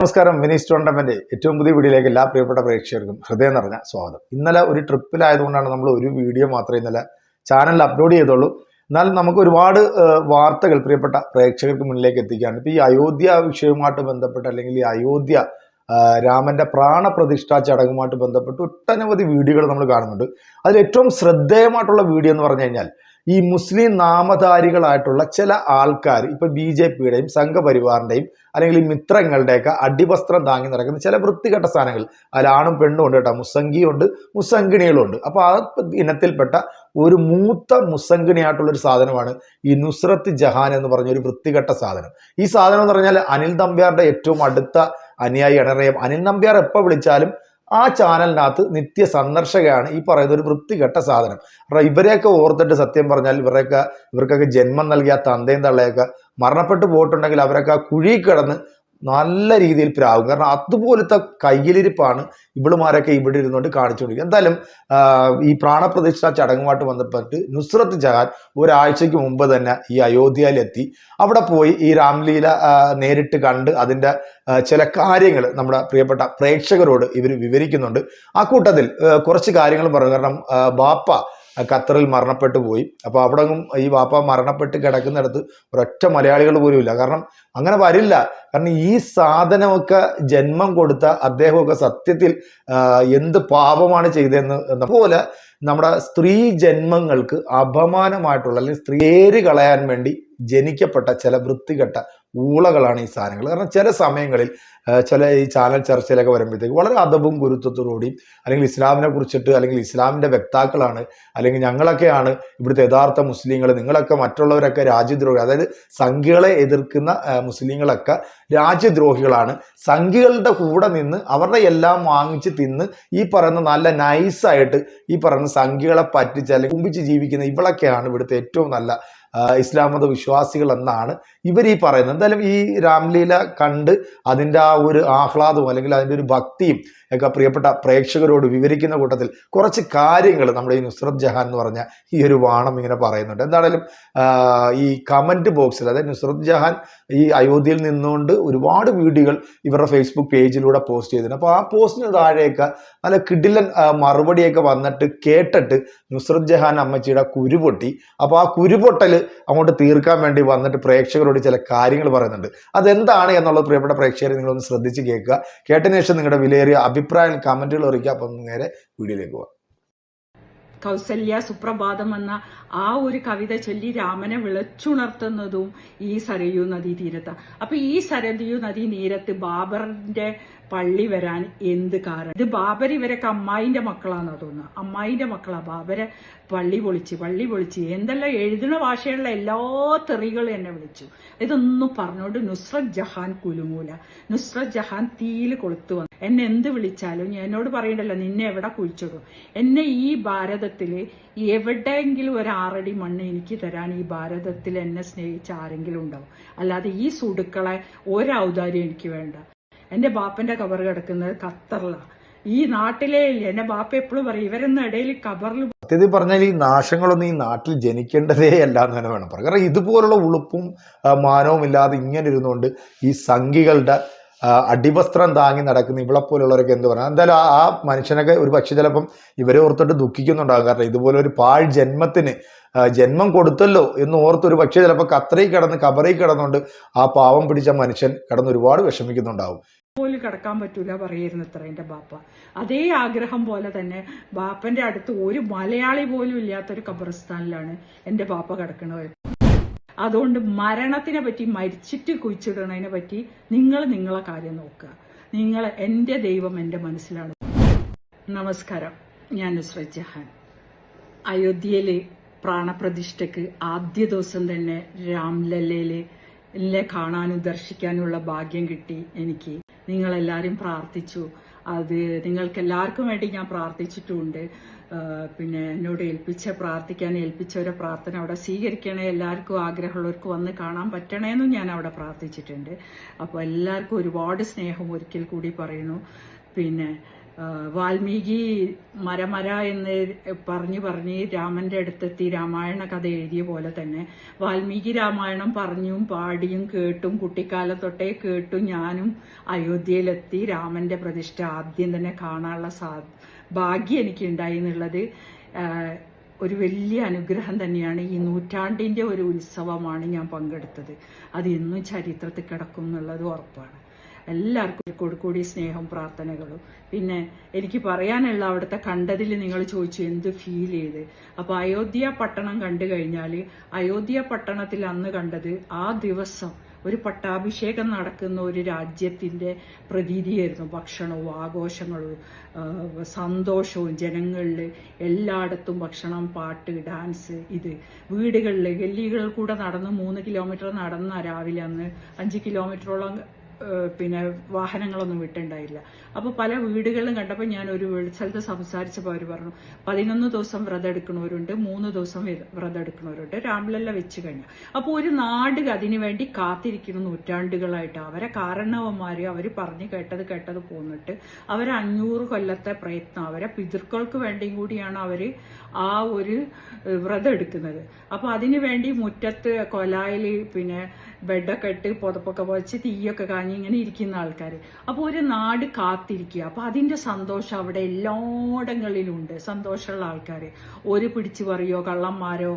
നമസ്കാരം വിനീസ് ടൂർണമെന്റ് ഏറ്റവും പുതിയ വീഡിയോയിലേക്ക് എല്ലാ പ്രിയപ്പെട്ട പ്രേക്ഷകർക്കും ഹൃദയം നിറഞ്ഞ സ്വാഗതം. ഇന്നലെ ഒരു ട്രിപ്പിലായതുകൊണ്ടാണ് നമ്മൾ ഒരു വീഡിയോ മാത്രമേ ഇന്നലെ ചാനലിൽ അപ്ലോഡ് ചെയ്തുള്ളൂ. എന്നാൽ നമുക്ക് ഒരുപാട് വാർത്തകൾ പ്രിയപ്പെട്ട പ്രേക്ഷകർക്ക് മുന്നിലേക്ക് എത്തിക്കുകയാണ് ഇപ്പൊ ഈ അയോധ്യ വിഷയവുമായിട്ട് ബന്ധപ്പെട്ട് അല്ലെങ്കിൽ ഈ അയോധ്യ രാമന്റെ പ്രാണപ്രതിഷ്ഠാ ചടങ്ങുമായിട്ട് ബന്ധപ്പെട്ട് ഒട്ടനവധി വീഡിയോകൾ നമ്മൾ കാണുന്നുണ്ട്. അതിൽ ഏറ്റവും ശ്രദ്ധേയമായിട്ടുള്ള വീഡിയോ എന്ന് പറഞ്ഞു കഴിഞ്ഞാൽ ഈ മുസ്ലിം നാമധാരികളായിട്ടുള്ള ചില ആൾക്കാർ ഇപ്പൊ ബി ജെ പിയുടെയും സംഘപരിവാറിന്റെയും അല്ലെങ്കിൽ ഈ മിത്രങ്ങളുടെയൊക്കെ അടിവസ്ത്രം താങ്ങി നടക്കുന്ന ചില വൃത്തികെട്ട സാധനങ്ങൾ. അതിലാണും പെണ്ണും ഉണ്ട് കേട്ടോ. മുസംഗിയുണ്ട് മുസംഗിണികളുണ്ട് അപ്പോൾ അപ്പൊ ആ ഇനത്തിൽപ്പെട്ട ഒരു മൂത്ത മുസംഗിണിയായിട്ടുള്ള ഒരു സാധനമാണ് ഈ നുസ്രത്ത് ജഹാൻ എന്ന് പറഞ്ഞ ഒരു വൃത്തികെട്ട സാധനം. ഈ സാധനം എന്ന് പറഞ്ഞാൽ അനിൽ നമ്പ്യാരുടെ ഏറ്റവും അടുത്ത അനുയായി അറിയാം അനിൽ നമ്പ്യാർ എപ്പോൾ വിളിച്ചാലും ആ ചാനലിനകത്ത് നിത്യ സന്ദർശകയാണ് ഈ പറയുന്ന ഒരു വൃത്തികെട്ട സാധനം. കാരണം ഇവരെയൊക്കെ ഓർത്തിട്ട് സത്യം പറഞ്ഞാൽ ഇവരെയൊക്കെ ഇവർക്കൊക്കെ ജന്മം നൽകിയ തന്തയും തള്ളയൊക്കെ മരണപ്പെട്ടു പോയിട്ടുണ്ടെങ്കിൽ അവരൊക്കെ ആ കുഴി കിടന്ന് നല്ല രീതിയിൽ പ്രാവും. കാരണം അതുപോലത്തെ കയ്യിലിരിപ്പാണ് ഇവളുമാരൊക്കെ ഇവിടെ ഇരുന്നുകൊണ്ട് കാണിച്ചുകൊണ്ടിരിക്കുക എന്തായാലും ഈ പ്രാണപ്രതിഷ്ഠ ചടങ്ങുമായിട്ട് ബന്ധപ്പെട്ട് നുസ്രത്ത് ജഹാൻ ഒരാഴ്ചയ്ക്ക് മുമ്പ് തന്നെ ഈ അയോധ്യയിലെത്തി. അവിടെ പോയി ഈ രാംലീല നേരിട്ട് കണ്ട് അതിന്റെ ചില കാര്യങ്ങൾ നമ്മുടെ പ്രിയപ്പെട്ട പ്രേക്ഷകരോട് ഇവർ വിവരിക്കുന്നുണ്ട്. ആ കൂട്ടത്തിൽ കുറച്ച് കാര്യങ്ങൾ പറഞ്ഞു. കാരണം ബാപ്പ ഖത്തറിൽ മരണപ്പെട്ടു പോയി. അപ്പോൾ അവിടെ ഈ വാപ്പ മരണപ്പെട്ട് കിടക്കുന്നിടത്ത് ഒരൊറ്റ മലയാളികൾ പോലും ഇല്ല. കാരണം അങ്ങനെ വരില്ല. കാരണം ഈ സാധനമൊക്കെ ജന്മം കൊടുത്ത അദ്ദേഹമൊക്കെ സത്യത്തിൽ എന്ത് പാപമാണ് ചെയ്തതെന്ന് എന്ന പോലെ നമ്മുടെ സ്ത്രീ ജന്മങ്ങൾക്ക് അപമാനമായിട്ടുള്ള അല്ലെങ്കിൽ സ്ത്രീ കളയാൻ വേണ്ടി ജനിക്കപ്പെട്ട ചില വൃത്തികെട്ട ഊളകളാണ് ഈ സാധനങ്ങൾ. കാരണം ചില സമയങ്ങളിൽ ചില ഈ ചാനൽ ചർച്ചയിലൊക്കെ വരുമ്പോഴത്തേക്ക് വളരെ അധവും ഗുരുത്വത്തോടുകൂടിയും അല്ലെങ്കിൽ ഇസ്ലാമിനെ കുറിച്ചിട്ട് അല്ലെങ്കിൽ ഇസ്ലാമിന്റെ വ്യക്താക്കളാണ് അല്ലെങ്കിൽ ഞങ്ങളൊക്കെയാണ് ഇവിടുത്തെ യഥാർത്ഥ മുസ്ലിങ്ങൾ നിങ്ങളൊക്കെ മറ്റുള്ളവരൊക്കെ രാജ്യദ്രോഹി അതായത് സംഖ്യകളെ എതിർക്കുന്ന മുസ്ലിങ്ങളൊക്കെ രാജ്യദ്രോഹികളാണ്. സംഖ്യകളുടെ കൂടെ നിന്ന് അവരുടെ എല്ലാം വാങ്ങിച്ച് തിന്ന് ഈ പറയുന്ന നല്ല നൈസായിട്ട് ഈ പറയുന്ന സംഖ്യകളെ പറ്റിച്ച് അല്ലെങ്കിൽ കുമ്പിച്ച് ജീവിക്കുന്ന ഇവളൊക്കെയാണ് ഇവിടുത്തെ ഏറ്റവും നല്ല ഇസ്ലാം മത വിശ്വാസികൾ എന്നാണ് ഇവർ ഈ പറയുന്നത്. എന്തായാലും ഈ രാംലീല കണ്ട് അതിന്റെ ആ ഒരു ആഹ്ലാദവും അല്ലെങ്കിൽ അതിന്റെ ഒരു ഭക്തിയും ഒക്കെ പ്രിയപ്പെട്ട പ്രേക്ഷകരോട് വിവരിക്കുന്ന കൂട്ടത്തിൽ കുറച്ച് കാര്യങ്ങൾ നമ്മുടെ ഈ നുസ്രത് ജഹാൻ എന്ന് പറഞ്ഞ ഈ ഒരു വാണം ഇങ്ങനെ പറയുന്നുണ്ട്. എന്താണേലും ഈ കമന്റ് ബോക്സിൽ അതായത് നുസ്രത് ജഹാൻ ഈ അയോധ്യയിൽ നിന്നുകൊണ്ട് ഒരുപാട് വീഡിയോകൾ ഇവരുടെ ഫേസ്ബുക്ക് പേജിലൂടെ പോസ്റ്റ് ചെയ്തിട്ടുണ്ട്. അപ്പോൾ ആ പോസ്റ്റിന് താഴെയൊക്കെ നല്ല കിടിലൻ മറുപടിയൊക്കെ വന്നിട്ട് കേട്ടിട്ട് നുസ്രത് ജഹാൻ അമ്മച്ചിയുടെ കുരുപൊട്ടി അപ്പോൾ ആ കുരുപൊട്ടൽ അങ്ങോട്ട് തീർക്കാൻ വേണ്ടി വന്നിട്ട് പ്രേക്ഷകരോട് ചില കാര്യങ്ങൾ പറയുന്നുണ്ട്. അതെന്താണ് എന്നുള്ളത് പ്രിയപ്പെട്ട പ്രേക്ഷകരെ നിങ്ങളൊന്ന് ശ്രദ്ധിച്ച് കേൾക്കുക. കേട്ടതിന് ശേഷം നിങ്ങളുടെ വിലയേറിയ അഭിപ്രായം കമന്റുകൾ അറിയിക്കുക. അപ്പം നേരെ വീഡിയോയിലേക്ക് പോകാം. കൗസല്യ സുപ്രഭാതം എന്ന ആ ഒരു കവിത ചൊല്ലി രാമനെ വിളച്ചുണർത്തുന്നതും ഈ സരയൂ നദീ തീരത്ത്. അപ്പൊ ഈ സരയൂ നദീ തീരത്ത് ബാബറിന്റെ പള്ളി വരാൻ എന്ത് കാരണം? ഇത് ബാബർ ഇവരൊക്കെ അമ്മായിന്റെ മക്കളാണെന്നാ തോന്നുന്നു. അമ്മായിന്റെ മക്കളാ ബാബരെ പള്ളി പൊളിച്ച് പള്ളി പൊളിച്ച്. എന്തെല്ലാം എഴുതുന്ന ഭാഷയുള്ള എല്ലാ തെറികളും എന്നെ വിളിച്ചു. ഇതൊന്നും പറഞ്ഞുകൊണ്ട് നുസ്രത് ജഹാൻ കുലുങ്ങൂല. നുസ്രത് ജഹാൻ തീയിൽ കൊളുത്തു വന്നു. എന്നെ എന്ത് വിളിച്ചാലും എന്നോട് പറയണ്ടല്ലോ നിന്നെ എവിടെ കുഴിച്ചിടും? എന്നെ ഈ ഭാരതത്തിൽ എവിടെയെങ്കിലും ഒരു ആറടി മണ്ണ് എനിക്ക് തരാൻ ഈ ഭാരതത്തിൽ എന്നെ സ്നേഹിച്ച ആരെങ്കിലും ഉണ്ടാവും അല്ലാതെ ഈ സുടുക്കളെ ഒരൗദാര്യം എനിക്ക് വേണ്ട. എന്റെ ബാപ്പന്റെ കവർ കിടക്കുന്നത് ഖത്തറിലാണ് ഈ നാട്ടിലേ ഇല്ല എന്റെ ബാപ്പ എപ്പോഴും പറയും ഇവരൊന്നും ഇടയിൽ കബറിൽ സത്യത്തിൽ പറഞ്ഞാൽ ഈ നാശങ്ങളൊന്നും ഈ നാട്ടിൽ ജനിക്കേണ്ടതേ അല്ല എന്ന് തന്നെ വേണം പറയാം. കാരണം ഇതുപോലുള്ള ഉളുപ്പും മാനവും ഇല്ലാതെ ഇങ്ങനെ ഇരുന്നുകൊണ്ട് ഈ സംഘികളുടെ അടിവസ്ത്രം താങ്ങി നടക്കുന്ന ഇവളെ പോലുള്ളവരൊക്കെ എന്ത് പറയാം എന്തായാലും ആ മനുഷ്യനൊക്കെ ഒരു പക്ഷെ ചിലപ്പം ഇവരെ ഓർത്തിട്ട് ദുഃഖിക്കുന്നുണ്ടാകും. കാരണം ഇതുപോലെ ഒരു പാഴ് ജന്മത്തിന് ജന്മം കൊടുത്തല്ലോ എന്ന് ഓർത്ത് ഒരു പക്ഷേ ചിലപ്പോൾ കത്രയിൽ കിടന്ന് കബറയിൽ കിടന്നുകൊണ്ട് ആ പാവം പിടിച്ച മനുഷ്യൻ കിടന്ന് ഒരുപാട് വിഷമിക്കുന്നുണ്ടാവും പോലും കിടക്കാൻ പറ്റൂല പറയായിരുന്നു ഇത്ര എന്റെ ബാപ്പ. അതേ ആഗ്രഹം പോലെ തന്നെ ബാപ്പന്റെ അടുത്ത് ഒരു മലയാളി പോലും ഇല്ലാത്തൊരു കബറിസ്ഥാനിലാണ് എന്റെ ബാപ്പ കിടക്കുന്നത് അതുകൊണ്ട് മരണത്തിനെ പറ്റി മരിച്ചിട്ട് കുഴിച്ചിടണതിനെ പറ്റി നിങ്ങൾ നിങ്ങളെ കാര്യം നോക്കുക. നിങ്ങൾ എന്റെ ദൈവം എന്റെ മനസ്സിലാണ്. നമസ്കാരം. ഞാൻ നുസ്രത് ജഹാൻ. അയോധ്യയിലെ പ്രാണപ്രതിഷ്ഠയ്ക്ക് ആദ്യ ദിവസം തന്നെ രാംലല്ലയിലെ എല്ലാം കാണാനും ദർശിക്കാനുമുള്ള ഭാഗ്യം കിട്ടി എനിക്ക്. നിങ്ങളെല്ലാവരും പ്രാർത്ഥിച്ചു. അത് നിങ്ങൾക്ക് എല്ലാവർക്കും വേണ്ടി ഞാൻ പ്രാർത്ഥിച്ചിട്ടുണ്ട്. പിന്നെ എന്നോട് ഏൽപ്പിച്ച പ്രാർത്ഥിക്കാൻ ഏൽപ്പിച്ചവരെ പ്രാർത്ഥന അവിടെ സ്വീകരിക്കണേ എല്ലാവർക്കും ആഗ്രഹമുള്ളവർക്ക് വന്ന് കാണാൻ പറ്റണേന്നും ഞാൻ അവിടെ പ്രാർത്ഥിച്ചിട്ടുണ്ട്. അപ്പോൾ എല്ലാവർക്കും ഒരുപാട് സ്നേഹം ഒരിക്കൽ കൂടി പറയുന്നു. പിന്നെ വാൽമീകി മരമര എന്ന് പറഞ്ഞു പറഞ്ഞ് രാമന്റെ അടുത്തെത്തി രാമായണ കഥ എഴുതിയ പോലെ തന്നെ വാൽമീകി രാമായണം പറഞ്ഞും പാടിയും കേട്ടും കുട്ടിക്കാലത്തൊട്ടേ കേട്ടും ഞാനും അയോധ്യയിലെത്തി രാമന്റെ പ്രതിഷ്ഠ ആദ്യം തന്നെ കാണാനുള്ള സാ ഭാഗ്യം എനിക്കുണ്ടായി എന്നുള്ളത് ഒരു വലിയ അനുഗ്രഹം തന്നെയാണ്. ഈ നൂറ്റാണ്ടിന്റെ ഒരു ഉത്സവമാണ് ഞാൻ പങ്കെടുത്തത്. അത് ഇന്നും ചരിത്രത്തിൽ കിടക്കും എന്നുള്ളത് ഉറപ്പാണ്. എല്ലാവർക്കും ഒരു കൂടി സ്നേഹം പ്രാർത്ഥനകളും. പിന്നെ എനിക്ക് പറയാനുള്ള അവിടുത്തെ കണ്ടതിൽ നിങ്ങൾ ചോദിച്ചു എന്ത് ഫീൽ ചെയ്ത്? അപ്പൊ അയോധ്യ പട്ടണം കണ്ടു കഴിഞ്ഞാൽ അയോധ്യ പട്ടണത്തിൽ അന്ന് കണ്ടത് ആ ദിവസം ഒരു പട്ടാഭിഷേകം നടക്കുന്ന ഒരു രാജ്യത്തിന്റെ പ്രതീതിയായിരുന്നു. ഭക്ഷണവും ആഘോഷങ്ങളും സന്തോഷവും ജനങ്ങളിൽ എല്ലായിടത്തും ഭക്ഷണം പാട്ട് ഡാൻസ് ഇത്. വീടുകളിൽ ഗല്ലികളിൽ കൂടെ നടന്ന് മൂന്ന് കിലോമീറ്റർ നടന്ന രാവിലെ അന്ന് അഞ്ച് കിലോമീറ്ററോളം പിന്നെ വാഹനങ്ങളൊന്നും വിട്ടുണ്ടായില്ല. അപ്പോൾ പല വീടുകളിലും കണ്ടപ്പോൾ ഞാൻ ഒരു സ്ഥലത്ത് സംസാരിച്ചപ്പോൾ അവർ പറഞ്ഞു പതിനൊന്ന് ദിവസം വ്രതം എടുക്കുന്നവരുണ്ട് മൂന്ന് ദിവസം വ്ര- വ്രതം എടുക്കുന്നവരുണ്ട് രാംലല്ല വെച്ച് കഴിഞ്ഞു. അപ്പോൾ ഒരു നാട് അതിനു വേണ്ടി കാത്തിരിക്കുന്ന നൂറ്റാണ്ടുകളായിട്ട് അവരെ കാരണവന്മാര് അവർ പറഞ്ഞു കേട്ടത് കേട്ടത് പോന്നിട്ട് അവർ അഞ്ഞൂറ് കൊല്ലത്തെ പ്രയത്നം അവരെ പിതൃക്കൾക്ക് വേണ്ടിയും കൂടിയാണ് അവർ ആ ഒരു വ്രതം എടുക്കുന്നത്. അപ്പോൾ അതിനു വേണ്ടി മുറ്റത്ത് കൊലായിൽ പിന്നെ ബെഡൊക്കെ ഇട്ട് പുതപ്പൊക്കെ വെച്ച് തീയൊക്കെ കാഞ്ഞ് ഇങ്ങനെ ഇരിക്കുന്ന ആൾക്കാർ അപ്പോൾ ഒരു നാട് കാത്തിരിക്കുക. അപ്പോൾ അതിന്റെ സന്തോഷം അവിടെ എല്ലായിടങ്ങളിലുണ്ട്. സന്തോഷമുള്ള ആൾക്കാർ ഒരു പിടിച്ചു പറയോ കള്ളന്മാരോ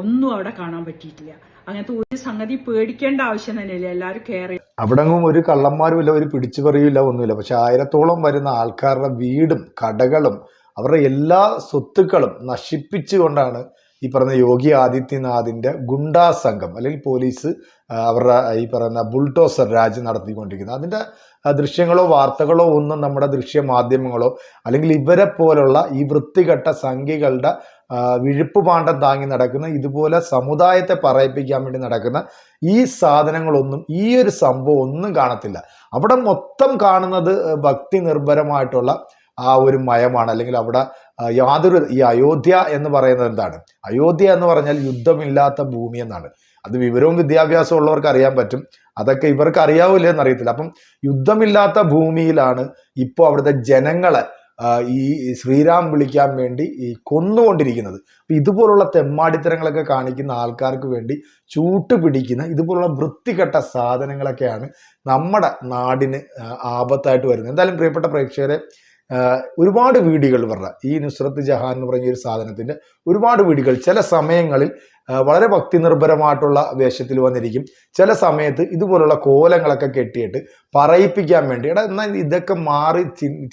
ഒന്നും അവിടെ കാണാൻ പറ്റിയിട്ടില്ല. അങ്ങനത്തെ ഒരു സംഗതി പേടിക്കേണ്ട ആവശ്യം തന്നെയില്ല? എല്ലാവരും കെയർ അവിടെങ്ങും ഒരു കള്ളന്മാരുമില്ല ഒരു പിടിച്ചു പറയൂല്ല ഒന്നുമില്ല. പക്ഷെ ആയിരത്തോളം വരുന്ന ആൾക്കാരുടെ വീടും കടകളും അവരുടെ എല്ലാ സ്വത്തുക്കളും നശിപ്പിച്ചുകൊണ്ടാണ് ഈ പറഞ്ഞ യോഗി ആദിത്യനാഥിന്റെ ഗുണ്ടാ സംഘം അല്ലെങ്കിൽ പോലീസ് അവരുടെ ഈ പറയുന്ന ബുൾഡോസർ രാജ് നടത്തിക്കൊണ്ടിരിക്കുന്നത്. അതിന്റെ ദൃശ്യങ്ങളോ വാർത്തകളോ ഒന്നും നമ്മുടെ ദൃശ്യ മാധ്യമങ്ങളോ അല്ലെങ്കിൽ ഇവരെ പോലുള്ള ഈ വൃത്തികെട്ട സംഖ്യകളുടെ വിഴുപ്പ് പാണ്ഡം താങ്ങി നടക്കുന്ന ഇതുപോലെ സമുദായത്തെ പറയിപ്പിക്കാൻ വേണ്ടി നടക്കുന്ന ഈ സാധനങ്ങളൊന്നും ഈ ഒരു സംഭവം ഒന്നും കാണത്തില്ല. അവിടെ മൊത്തം കാണുന്നത് ഭക്തി നിർഭരമായിട്ടുള്ള ആ ഒരു മയമാണ്. അല്ലെങ്കിൽ അവിടെ യാതൊരു ഈ അയോധ്യ എന്ന് പറയുന്നത് എന്താണ്? അയോധ്യ എന്ന് പറഞ്ഞാൽ യുദ്ധമില്ലാത്ത ഭൂമി എന്നാണ്. അത് വിവരവും വിദ്യാഭ്യാസവും ഉള്ളവർക്ക് അറിയാൻ പറ്റും. അതൊക്കെ ഇവർക്ക് അറിയാവില്ല എന്നറിയത്തില്ല. അപ്പം യുദ്ധമില്ലാത്ത ഭൂമിയിലാണ് ഇപ്പോൾ അവിടുത്തെ ജനങ്ങളെ ഈ ശ്രീരാം വിളിക്കാൻ വേണ്ടി ഈ കൊന്നുകൊണ്ടിരിക്കുന്നത്. അപ്പം ഇതുപോലുള്ള തെമ്മാടിത്തരങ്ങളൊക്കെ കാണിക്കുന്ന ആൾക്കാർക്ക് വേണ്ടി ചൂട്ട് പിടിക്കുന്ന ഇതുപോലുള്ള വൃത്തികെട്ട സാധനങ്ങളൊക്കെയാണ് നമ്മുടെ നാടിന് ആപത്തായിട്ട് വരുന്നത്. എന്തായാലും പ്രിയപ്പെട്ട പ്രേക്ഷകരെ ഒരുപാട് വീടുകൾ പറഞ്ഞ ഈ നുസ്രത്ത് ജഹാൻ എന്ന് പറഞ്ഞ ഒരു സാധനത്തിന്റെ ഒരുപാട് വീടുകൾ. ചില സമയങ്ങളിൽ വളരെ ഭക്തി നിർഭരമായിട്ടുള്ള വേഷത്തിൽ വന്നിരിക്കും. ചില സമയത്ത് ഇതുപോലുള്ള കോലങ്ങളൊക്കെ കെട്ടിയിട്ട് പറയിപ്പിക്കാൻ വേണ്ടി എടാ എന്നാൽ ഇതൊക്കെ മാറി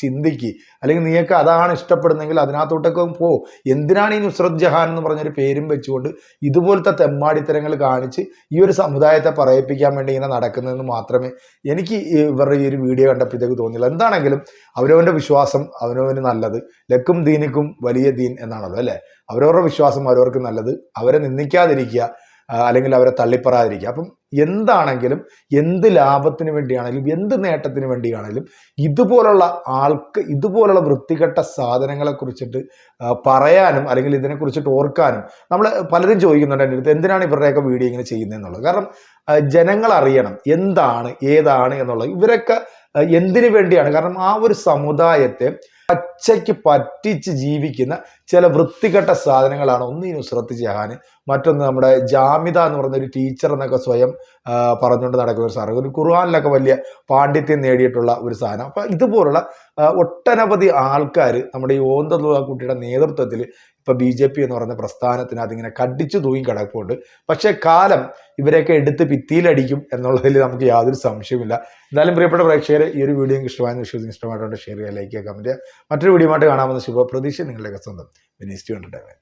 ചിന്തിക്ക്. അല്ലെങ്കിൽ നീയൊക്കെ അതാണ് ഇഷ്ടപ്പെടുന്നെങ്കിൽ അതിനകത്തോട്ടൊക്കെ പോ. എന്തിനാണ് ഈ നുസ്രത് ജഹാൻ എന്ന് പറഞ്ഞൊരു പേരും വെച്ചുകൊണ്ട് ഇതുപോലത്തെ തെമ്മാടിത്തരങ്ങൾ കാണിച്ച് ഈ ഒരു സമുദായത്തെ പറയിപ്പിക്കാൻ വേണ്ടി ഇങ്ങനെ നടക്കുന്നതെന്ന് മാത്രമേ എനിക്ക് ഇവരുടെ ഈ ഒരു വീഡിയോ കണ്ടപ്പോഴത്തേക്ക് തോന്നില്ല എന്താണെങ്കിലും അവരവന്റെ വിശ്വാസം അവനവന് നല്ലത്. ലക്കും ദീനിക്കും വലിയ ദീൻ എന്നാണല്ലോ അല്ലേ? അവരവരുടെ വിശ്വാസം അവരവർക്ക് നല്ലത്. അവരെ നിന്ദിക്കാതിരിക്കുക അല്ലെങ്കിൽ അവരെ തള്ളിപ്പറാതിരിക്കുക. അപ്പം എന്താണെങ്കിലും എന്ത് ലാഭത്തിന് വേണ്ടിയാണെങ്കിലും എന്ത് നേട്ടത്തിന് വേണ്ടിയാണെങ്കിലും ഇതുപോലുള്ള ആൾക്ക് ഇതുപോലുള്ള വൃത്തികെട്ട സാധനങ്ങളെ കുറിച്ചിട്ട് പറയാനും അല്ലെങ്കിൽ ഇതിനെ കുറിച്ചിട്ട് ഓർക്കാനും നമ്മൾ പലരും ചോദിക്കുന്നുണ്ട് എന്റെ അടുത്ത് എന്തിനാണ് ഇവരുടെയൊക്കെ വീഡിയോ ഇങ്ങനെ ചെയ്യുന്നതെന്നുള്ളത്? കാരണം ജനങ്ങൾ അറിയണം എന്താണ് ഏതാണ് എന്നുള്ളത് ഇവരൊക്കെ എന്തിനു വേണ്ടിയാണ്? കാരണം ആ ഒരു സമുദായത്തെ പച്ചയ്ക്ക് പറ്റിച്ച് ജീവിക്കുന്ന ചില വൃത്തികെട്ട സാധനങ്ങളാണ്. ഒന്ന് ഈ നുസ്രത്ത് ജഹാൻ മറ്റൊന്ന് നമ്മുടെ ജാമിത എന്ന് പറയുന്ന ഒരു ടീച്ചർ എന്നൊക്കെ സ്വയം പറഞ്ഞുകൊണ്ട് നടക്കുന്ന ഒരു സാധനം. ഒരു ഖുർആാനിലൊക്കെ വലിയ പാണ്ഡിത്യം നേടിയിട്ടുള്ള ഒരു സാധനം. അപ്പൊ ഇതുപോലുള്ള ഒട്ടനവധി ആൾക്കാർ നമ്മുടെ ഈ ഓന്തതുള്ള കുട്ടിയുടെ നേതൃത്വത്തിൽ ഇപ്പൊ ബി ജെ പി എന്ന് പറയുന്ന പ്രസ്ഥാനത്തിന് അതിങ്ങനെ കടിച്ചു തൂങ്ങി കിടക്കുന്നുണ്ട് പക്ഷേ കാലം ഇവരെയൊക്കെ എടുത്ത് ഭിത്തിയിലടിക്കും എന്നുള്ളതിൽ നമുക്ക് യാതൊരു സംശയമില്ല എന്തായാലും പ്രിയപ്പെട്ട പ്രേക്ഷകരെ ഈ ഒരു വീഡിയോ ഇഷ്ടമായെന്ന് വിശ്വസിക്കും ഇഷ്ടമായിട്ടുണ്ട് ഷെയർ ചെയ്യുക ലൈക്ക് ചെയ്യുക കമന്റ് മറ്റൊരു വീഡിയോ ആയിട്ട് കാണാമെന്ന ശുഭപ്രതീക്ഷ. നിങ്ങളുടെയൊക്കെ സ്വന്തം when he's 200 away.